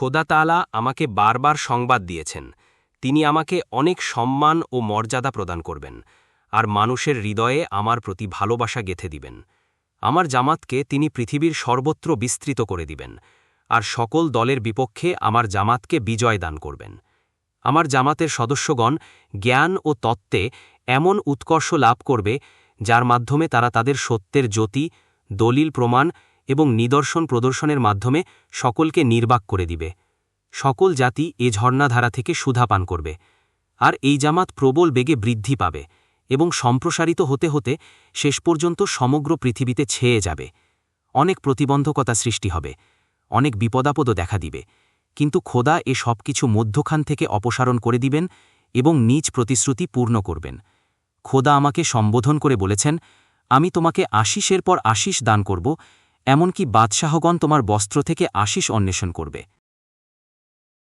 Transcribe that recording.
খোদা তাআলা আমাকে বারবার সংবাদ দিয়েছেন। তিনি আমাকে অনেক সম্মান ও মর্যাদা প্রদান করবেন আর মানুষের হৃদয়ে আমার প্রতি ভালোবাসা গেথে দিবেন। আমার জামাতকে তিনি পৃথিবীর সর্বত্র বিস্তৃত করে দিবেন আর সকল দলের বিপক্ষে আমার জামাতকে বিজয় দান করবেন। আমার জামাতের সদস্যগণ জ্ঞান ও তত্ত্বে এমন উৎকর্ষ লাভ করবে যার মাধ্যমে তারা তাদের সত্যের জ্যোতি, দলিল প্রমাণ এবং নিদর্শন প্রদর্শনের মাধ্যমে সকলকে নির্বাক করে দিবে। সকল জাতি এ ঝর্ণাধারা থেকে সুধা পান করবে, আর এই জামাত প্রবল বেগে বৃদ্ধি পাবে এবং সম্প্রসারিত হতে হতে শেষ পর্যন্ত সমগ্র পৃথিবীতে ছেয়ে যাবে। অনেক প্রতিবন্ধকতা সৃষ্টি হবে, অনেক বিপদাপদও দেখা দিবে, কিন্তু খোদা এ সব কিছু মধ্যখান থেকে অপসারণ করে দিবেন এবং নিজ প্রতিশ্রুতি পূর্ণ করবেন। খোদা আমাকে সম্বোধন করে বলেছেন, আমি তোমাকে আশিসের পর আশিস দান করব এমনকি বাদশাহগণ তোমার বস্ত্র থেকে আশিস অন্বেষণ করবে।